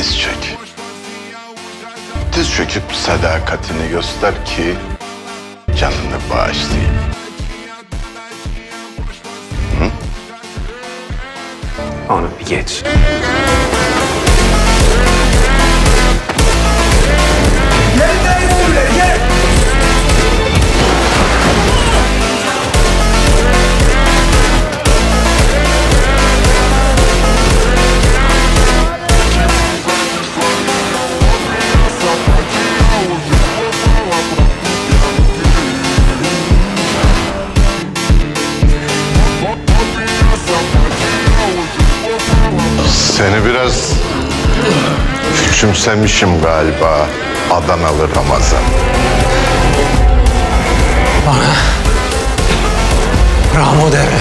diz çök. Diz çöküp sadakatini göster ki canını bağışlayayım. Onu bir geç. Seni biraz küçümsemişim galiba Adanalı Ramazan. Ramo derler.